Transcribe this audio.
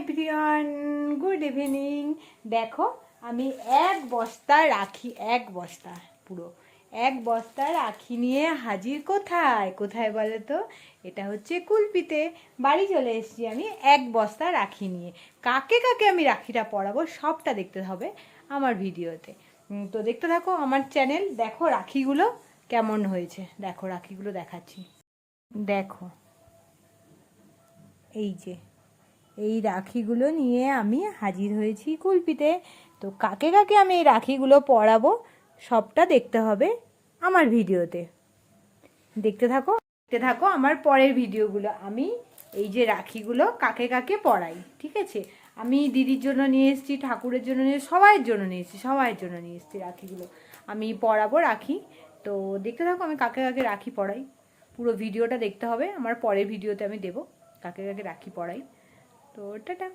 Everyone good evening দেখো, আমি এক বস্তা রাখি, এক বস্তা পুরো। এক বস্তা রাখি নিয়ে হাজির কোথায়? কোথায় বলো তো? এটা হচ্ছে কুলপিতে। বাড়ি চলে এসেছি আমি এক বস্তা রাখি নিয়ে। কাকে কাকে আমি রাখিটা পরাবো সবটা দেখতে হবে আমার ভিডিওতে। তো দেখতে থাকো আমার চ্যানেল। দেখো রাখিগুলো কেমন হয়েছে। দেখো রাখিগুলো দেখাচ্ছি। দেখো। এই যে এই রাখিগুলো নিয়ে আমি হাজির হয়েছি কুলপিতে। তো কাকে কাকে আমি এই রাখিগুলো পরাবো, সবটা দেখতে হবে আমার ভিডিওতে। দেখতে থাকো দেখতে থাকো আমার পরের ভিডিওগুলো। আমি এই যে রাখিগুলো কাকে কাকে পরাই, ঠিক আছে? আমি দিদির জন্য নিয়ে এসেছি, ঠাকুরের জন্য নিয়ে সবাইয়ের জন্য নিয়ে এসেছি, সবাইয়ের জন্য নিয়ে এসেছি রাখিগুলো। আমি পরাবো রাখি। তো দেখতে থাকো আমি কাকে কাকে রাখি পড়াই পুরো ভিডিওটা দেখতে হবে, আমার পরের ভিডিওতে আমি দেবো কাকে কাকে রাখি পরাই। তো টাটা